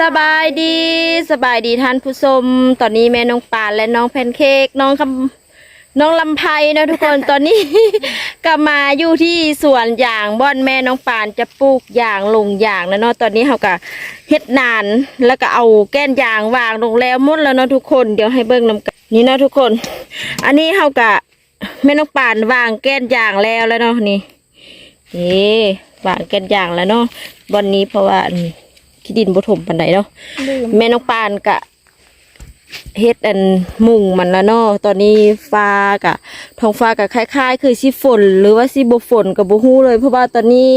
สบายดีสบายดีท่านผู้ชมตอนนี้แม่น้องปานและน้องแพนเค้กน้องคำน้องลำไพนะทุกคนตอนนี้ ก็มาอยู่ที่สวนยางบ่อนแม่น้องปานจะปลูกยางลงยางแล้วเนาะตอนนี้เขาก็เฮ็ดนานแล้วก็เอาแก้นยางวางลงแล้วหมดแล้วเนาะทุกคนเดี๋ยวให้เบิ่งนำกันนี่เนาะทุกคน อันนี้เขาก็แม่น้องปานวางแก้นยางแล้วแล้วเนาะนี่นี่วางแก้นยางแล้วเนาะบอนนี้เพราะว่าอัน ขี้ดินบ่ถมปานใดเนาะแม่น้องปานกะเฮ็ดอันมุงมันแล้วเนาะตอนนี้ฟ้ากะท้องฟ้ากะคล้าย ๆ คือสิฝน หรือว่าสิบ่ฝนกับบ่ฮู้เลย เพราะว่าตอนนี้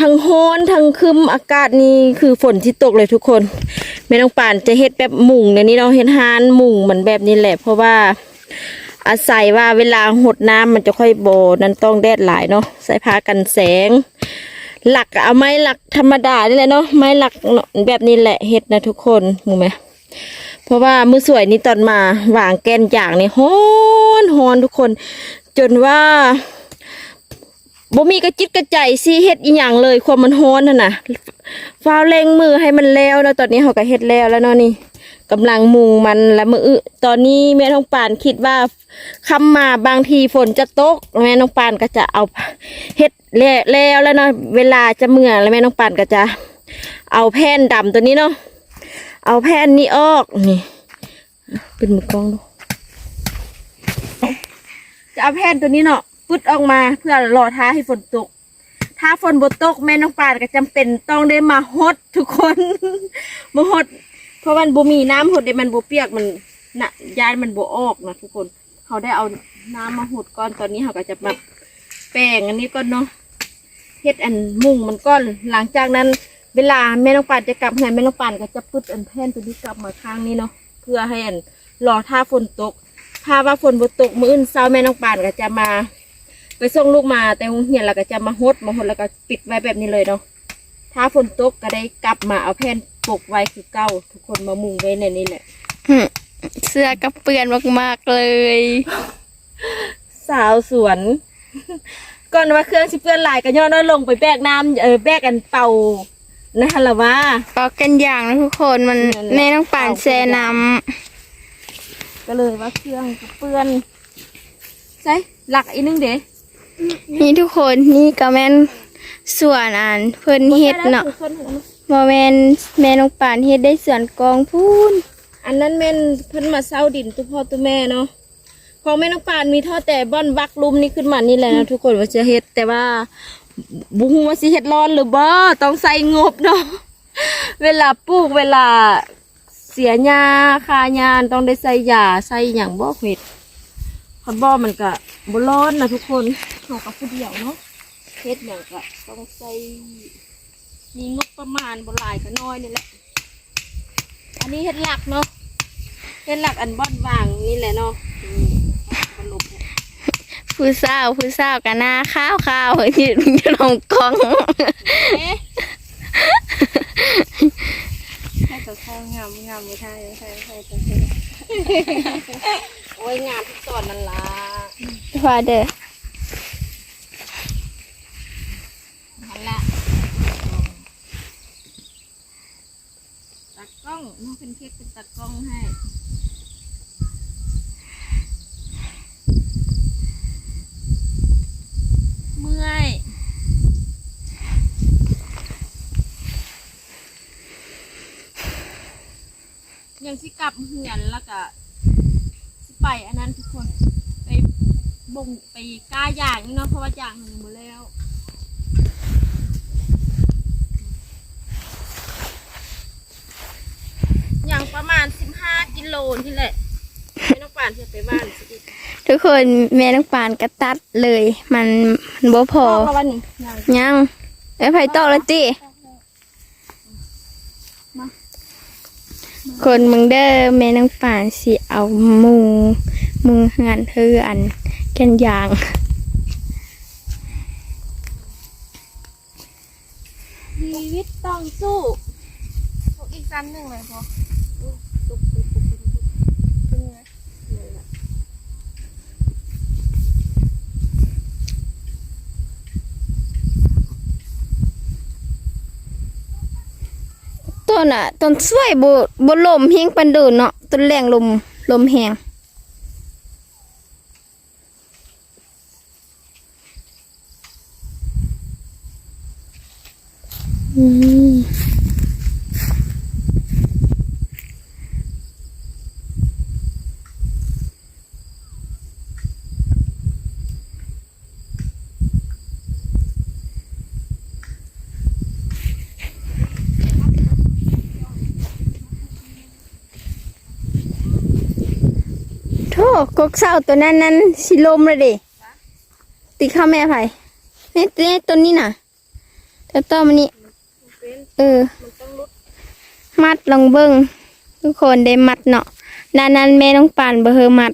ทั้งร้อนทั้งครึมอากาศนี่คือฝนที่ตกเลยทุกคนแม่น้องปานจะเฮ็ดแบบมุงเดี๋ยวนี้เราะเฮ็ดฮานมุงเหมือนแบบนี้แหละ เพราะว่าอาศัยว่าเวลาหดน้ำมันจะค่อยโบนั้นต้องแดดหลายเนาะใส่ผ้ากันแสง หลักเอาไม้หลักธรรมดานี่แหละเนาะไม้หลักแบบนี้แหละเฮ็ดนะทุกคนมูไหมเพราะว่ามือสวยนี่ตอนมาวางแกนอย่างนี่ฮอนฮอนทุกคน จนว่าบ่มีกระจิตกระใจสิเฮ็ดอีหยังเลยความมันฮอนน่ะนะฟ้าวเร่งมือให้มันแล้วแล้วตอนนี้เขาก็เฮ็ดแล้วแล้วเนาะนี่ กำลังมุงมันแล้วมือตอนนี้แม่ท้องปานคิดว่าคำมาบางทีฝนจะตกแม่น้องปานก็จะเอาเฮ็ดแล้วแล้วเนาะเวลาจะเมื่อแล้วแม่น้องปานก็จะ เอาแผ่นดำตัวนี้เนาะเอาแผ่นนี้ออกนี่เป็นมือกล้องดูจะเอาแผ่นตัวนี้เนาะปึ๊ดออกมาเพื่อรอท้าให้ฝนตก ถ้าฝนบดตกแม่น้องปานก็จำเป็นต้องได้มาฮดทุกคนมาฮด ราะมันบ่มีน้ำหดเดี๋ยวมันบ่เปียกมันน่ะยานมันบ่ออกนะทุกคนเขาได้เอาน้ำมาหดก่อนตอนนี้เขาก็จะมาแป้งอันนี้ก่อนเนาะเฮ็ดอันมุงมันก่อนหลังจากนั้น เวลาแม่น้องปานจะกลับเฮือนแม่น้องปานก็จะพุดอันแผ่นตัวนี้กลับมาข้างนี้เนาะเพื่อให้อันรอถ้าฝนตก ถ้าว่าฝนบ่ตกมื้ออื่นเช้าแม่น้องปานก็จะมา ไปส่งลูกมาแต่โรงเรียนแล้วก็จะมาฮดมาฮดแล้วก็ปิดไว้แบบนี้เลยเนาะถ้าฝนตกก็ได้กลับมาเอาแผ่น ปกไว้คือเก้าทุกคนมามุงไว้ในนี้แหละ เสื้อก็เปื้อนมากๆเลย สาวสวน ก่อนว่าเครื่องสิเปื้อนหลายก็ย้อนว่าลงไปแบกน้ำเออแบกกันเป่านะฮะละว่าปอกกันอย่างนะทุกคนมันนั่นแหละแม่ต้องปั่นแช่น้ก็เลยว่าเครื่องก็เปื้อนใช่หลักอีกนึงเด้ำนี่ทุกคนนี่ก็แม่นส่วนอันเพิ่นเฮ็ดเนาะ บ่แม่นแม่น้องป่านเฮ็ดได้ส่วนกองพูนอันนั้นแม่นเพิ่นมาเศร้าดินตัวพ่อตัวแม่เนาะของแม่น้องปานมีเท่าแต่บ้อนวักลุมนี่ขึ้นมานี่แหละนะทุกคนว่าจะเฮ็ดแต่ว่าบุ้งว่าสิเฮ็ดร้อนหรือบ่ต้องใส่งบเนาะเวลาปลูกเวลาเสียหญ้าคาหญ้าต้องได้ใส่ยาใส่หยังบ่เฮ็ดคันบ่มันก็บ่ร้อนนะทุกคนเฮาก็ผู้เดียวเนาะเฮ็ดหยังก็ต้องใส่ มีงบประมาณบ่หลายก็น้อยนี่แหละ อันนี้เฮ็ดหลักเนาะเฮ็ดหลักอันบ่อนวางนี่แหละเนาะอืมบรรลุผู้สาวผู้สาวกันหน้าข้าวข้าวยืนอยู่ลงกอง เอ๊ะให้ตัวข้าวงามงามไม่ใช่ไม่ใช่ไม่ใช่ตัวเท่โอ้ยงามทุกตอนนั่นล่ะว่าเด้อ นั่นละตัดกล้อง น้องเป็นเค้กเป็นตัดกล้องให้เมื่อยยังสิกลับเหือนแล้วก็สิไปอันนั้นทุกคน ไปบ่งไปกล้าอย่างนี่เนาะเพราะว่าอย่างหนึ่งหมดแล้ว อย่าง ประมาณสิบห้ากิโลนี่แหละไม่ต้องป่านจะไปบ้านสิอีกทุกคนแม่น้องป่านก็ตัดเลย มันมันบ่พอพอวันนี้อย่างยังไอ้ไผตอกแล้วติคนมึงเด้อแม่น้องป่านสิเอามุงมุงงานเฮืออันแกันยางชีวิตต้องสู้อีกสั้นหนึ่งเลยพอ ตุ๊บตุ๊บตุ๊บตุ๊บตุ๊บ เป็นไง เลยล่ะ ต้นอะ ต้นสวยบ่บ่ลมเฮงปันเดินเนาะต้นแรงลมลมแหงอืมโธ่ กกเศร้าตัวนั้นนั้นสิลมเลยดิติดข้าแม่ไผนี่นี่ต้นนี้น่ะแต่ต้อมันนี่เออ มัดลองเบิ้งทุกคนได้มัดเนาะด้านนั้นแม่ต้องปั่นบ่เฮอมัด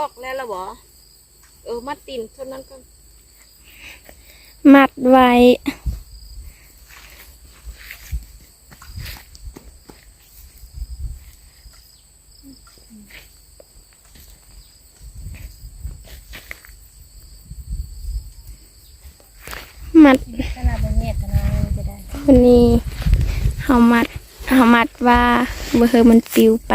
ออกแล้วล่ะบ่เออมัดตีนเท่านั้นก็มัดไว้ มัดขนาดเป็นเม็ดขนาดนี้จะได้คนนี้เฮามัดเฮามัดว่าบ่เฮอมันปลิวไป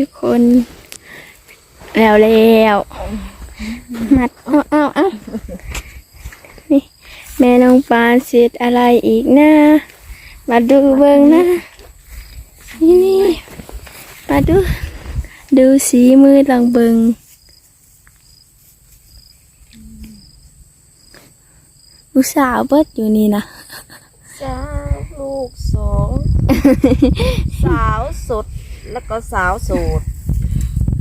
ทุกคน แล้วแล้วมัดเอาเอาเอานี่แม่น้องปานเสร็จอะไรอีกนะมาดูเบิ่งนะ นี่นี่มาดู ดูสีมือลองเบิ่งลูกสาวเบิดอยู่นี่นะสาวลูกสอง สาวสดแล้วก็สาวโสด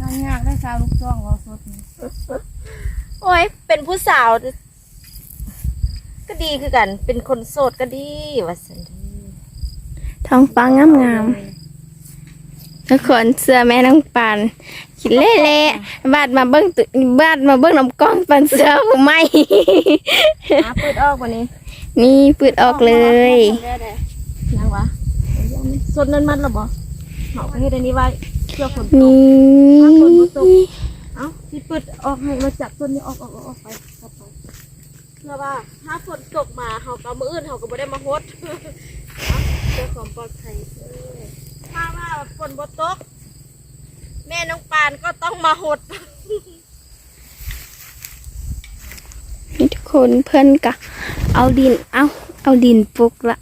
ทำยากได้สาวลูกจ้องเราสดนี่โอ้ย เป็นผู้สาว ก็ดีคือกัน เป็นคนโสดก็ดีว่าสันเด้อท้องฟ้างามงามๆทุกคนเสื้อแม่น้องปานคิดเละๆบาดมาเบิ้งตุบาดมาเบิ้งน้ำกล้องปันเสื้อผมไม่อะเปิดออกวันนี้นี่ปืดออกเลย ยังวะสดนั้นมันหรอบ่เหาไปให้อันนี้ไว้ เพื่อคนนี่เอ้าที่เปิดออกให้เราจับต้นนี้ออกออกออกออกไปออกไปเพื่อว่าถ้าฝนตกมาเฮาก็มืออื่นเฮาก็บ่ได้มาฮดเอ้าเพื่อความปลอดภัยเออถ้าว่าฝนบ่ตก แม่น้องปานก็ต้องมาหดนี่ทุกคนเพื่อนกะเอาดินเอาเอาดินปลุกละ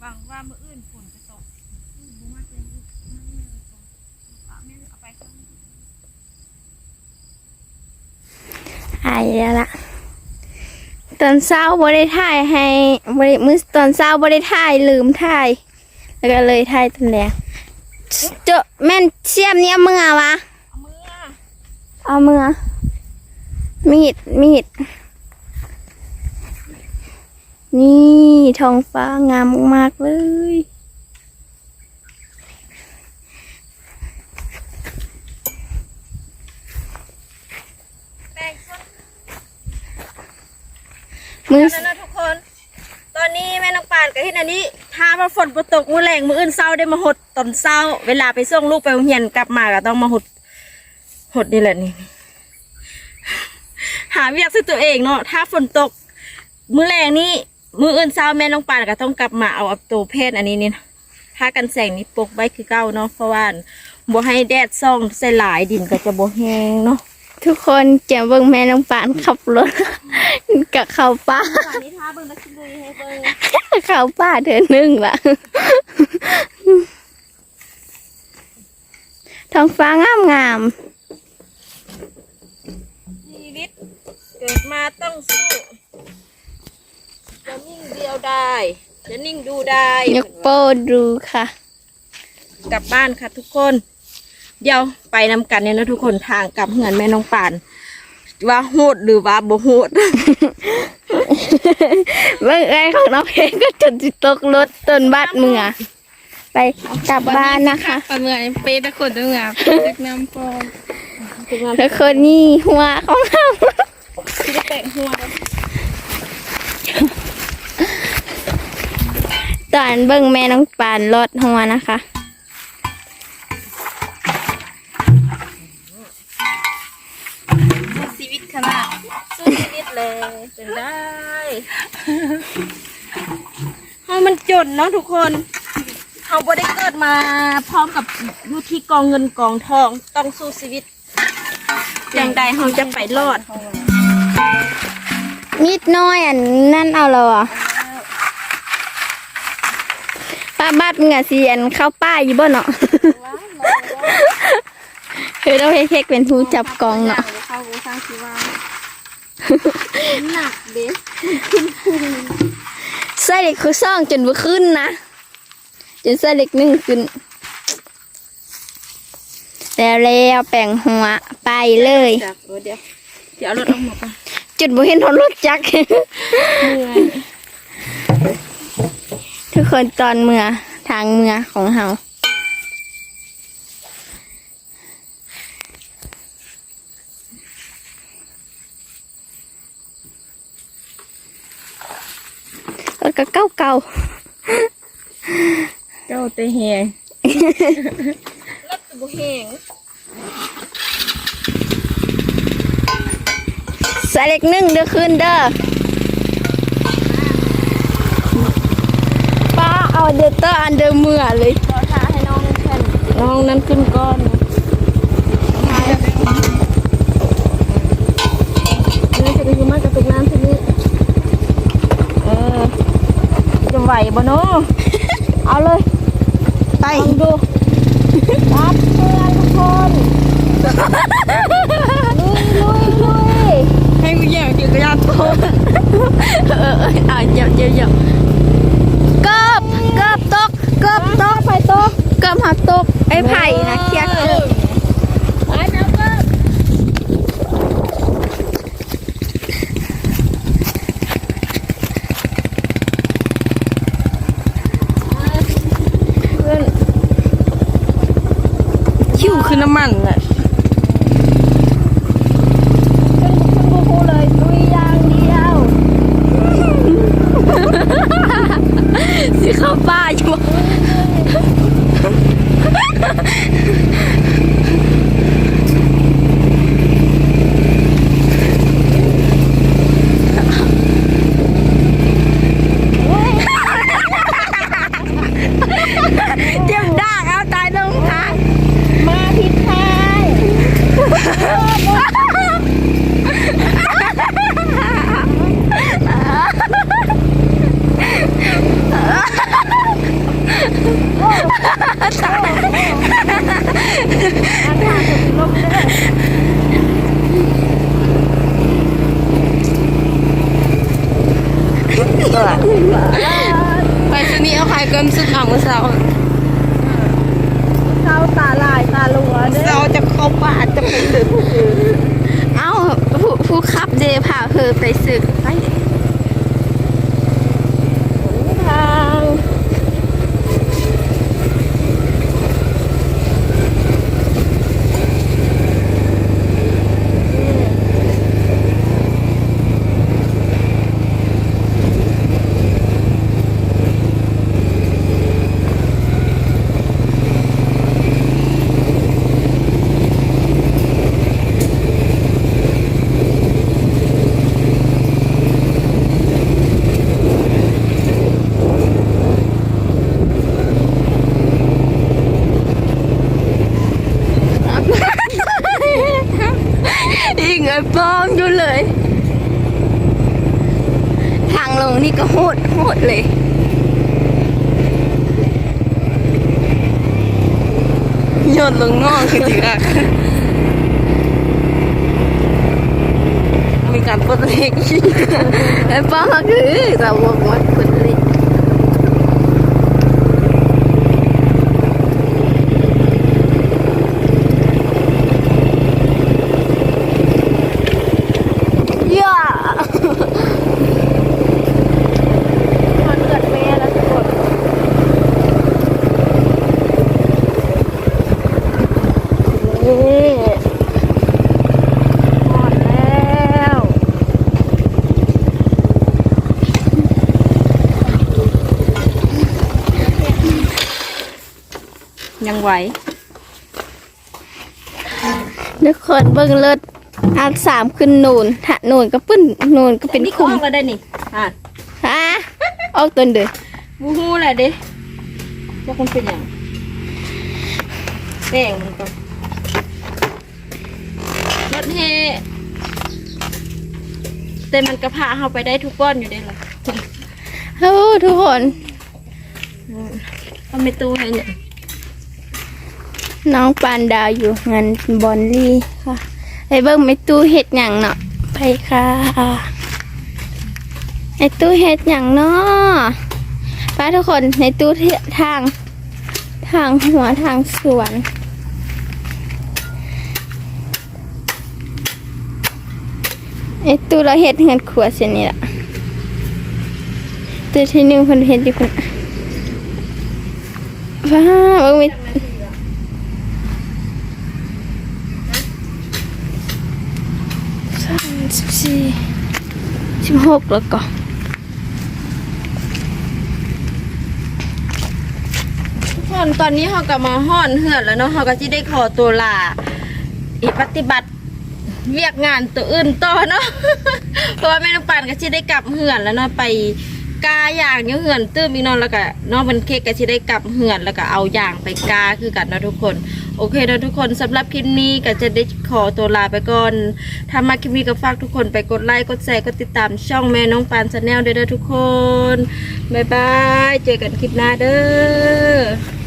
หวังว่ามื้ออื่นฝนจะตกอืมบ่มาเต็มอีกนั่นแม่เลยตกเอาแม่เอาไปข้างายแล้วละตอนเช้าบริถ่ายให้บริมือตอนเช้าบริถ่ายลืมถ่าย แล้วก็เลยถ่ายตอนแรกเจาแม่นเสียมเนี้ยมือวะเอามือเอามือมีดมีดนี่ท้องฟ้างามมากเลย แป้งส้น มือนั่นนะทุกคน ตอนนี้แม่น้องปานกับเฮ็ดอันนี้ถ้าว่าฝนบ่ตกมือแรงมืออื่นเช้าได้มาหดตอนเช้า เวลาไปส่งลูกไปโรงเรียนกลับมาก็ต้องมาหดหดนี่แหละนี่หาเวียกซื้อตัวเองเนาะถ้าฝนตก มือแรงนี่มืออื่นเช้าแม่น้องปานก็ต้องกลับมาเอาเอาตัวเพศอันนี้นี่นะถ้ากันแสงนี่ปกไว้คือเก่าเนาะเพราะว่าบ่ให้แดดส่องใส่หลายดินก็จะบ่แห้งเนาะ ทุกคนเก็บเบิ่งแม่น้องปานขับรถ กับเขาป้าตอนนี้ท้าเบิ่งนักชิลุยให้เบิ่งเขาป้าเธอหนึ่งละท้องฟ้างามงามชีวิตเกิดมาต้องสู้จะนิ่งเดียวได้จะนิ่งดูได้ๆยกโป้ดูค่ะ กลับบ้านค่ะทุกคน เดี๋ยวไปนำกันเนี่ยนะทุกคนทางกลับเหือนแม่น้องป่าน ว่าโหดหรือว่าบ่โหด เมื่อไงของน้องเพลงก็จนจิตกรถต้นบัดเมือไปกลับบ้านนะคะปลาเมื่อยเป๊ะตะคนตะเมื่อยเล็กน้ำปอมแล้วคนนี้หัวของเราที่ได้แปะหัวตอนเบิ่งแม่น้องปานรถหัวนะคะ ขนาดสู้ชีวิตเลยเป็นได้เฮามันจนเนาะทุกคนเฮาบ่ได้เกิดมาพร้อมกับอยู่ที่กองเงินกองทองต้องสู้ชีวิตอย่างใดเฮาจะไปรอดนิดน้อยอันนั่นเอาเราอะป้าบัดเงาสีอันเข้าป้าอยู่บ่เนาะ คือเราให้เค้กเป็นผู้จับกองเนาะเข้ากูสร้างชีวาหนักเด้ใส่เหล็กคือซ่องจนบ่ขึ้นนะจนใส่เหล็กหนึ่งขึ้นแล้วแล้วแป่งหัวไปเลยจักเออเดี๋ยวเดี๋ยวเอารถออกมาก่อนจุดบ่เห็นทนรถจักรเหนื่อยทุกคนตอนเมื่อทางเมื่อของเฮา ก็เก่าเก่าเจ้าเตะแหงรถบุเหงใส่เหล็กหนึ่งเด้อขึ้นเด้อป้าเอาเดอเตอร์อันเดอร์เมื่อเลยรอท้าให้น้องแผ่นน้องนั้นขึ้นก้อนนี่จะไปคือมากระตุกน้ำทีนี้เออจะ ไหวบ่เนาะเอาเลยไปลองดูรับเพื่อนทุกคนลุยลุยลุยให้กูแย่งถือกระยาโตเออเอออะเดี๋ยวเดี๋ยวเดี๋ยวเกิบเกิบตกเกิบตกไปโตะเกิบหักตกไอ้ไผ่นะเครียดเกิบ ไปแล้วก็เพื่อน คิ วคือน้ำมันอะ ขึ้นขึ้นบูคูเลยลุยอย่างเดียว สิเข้าป่าอยู่ เจ็บดากเอาตายลงทาง มาผิดทาง ไปสนีเอาใครเกิมสุดอ่างเสา เข้าตาลายตาลัวเด้อ เสาจะเข้าป่าจะไปถึง เอ้าผู้ผู้ขับเดพาเธอไปสึกไป ทาง อีกไอ้ ป้อมอยู่เลย ทางลงนี่ก็โหดโหดเลยยโยนลงนอกจริงอะมีการปลดเล็กอีกไอ้ป้าคือเราบอกว่าคนเล็ก ย่า คนเกิดแม่แล้วทุกคน นี่หมดแล้ว ยัง ไหวทุกคนเบิ่งเลิศอันสามขึ้นนูนถ้านูนก็ปึ้นนูนก็เป็นนี่ก็คุอมอกแล้วได้นี่อะฮะออกตัวเดือบูฮู้แหละเด้ว่าคุณเป็นอย่างแป้งมันก็รถเฮแต่มันกระพาเข้าไปได้ทุกก้อนอยู่ได้หรอโอ้ทุกคนก็ไม่ตู้ให้เนี่ย น้องปานดาวอยู่งานบอลลี่ค่ะไอ้เบิ้งไม่ตู้เห็ดหยังเนาะไปค่ะไอ้ตู้เห็ดหยังเนาะไปทุกคนในตู้เททาง ทางหัวทางสวนไอ้ตู้เราเห็ดเงินขวดเสียนี่ละตัวที่หนึ่งคนเห็ดอยู่คนว้าเบิ้งไม่ สาม สี่สิบหกแล้วก็ทุกคนตอนนี้เขาก็มาห้อนเหือดแล้วเนาะเขาก็จะได้ขอตัวลาอีปฏิบัติเวียกงานตัวอื่นต่อเนาะ เพราะว่าแม่น้องปานก็จะได้กลับเหือนแล้วเนาะไปกาอย่างอยู่เหือนตื้มอีกนอนแล้วก็นองมันเค้กก็จะได้กลับเหือนแล้วก็เอาอย่างไปกาคือกันเนาะทุกคน โอเคเนะทุกคนสำหรับคลิปนี้ก็จะได้ขอตัวลาไปก่อนถ้ามาคลิปนี้ก็ฝากทุกคนไปกดไลค์กดแชร์กดติดตามช่องแม่น้องปานชาแนลด้วยเด้อทุกคนบ๊ายบายเจอกันคลิปหน้าเด้อ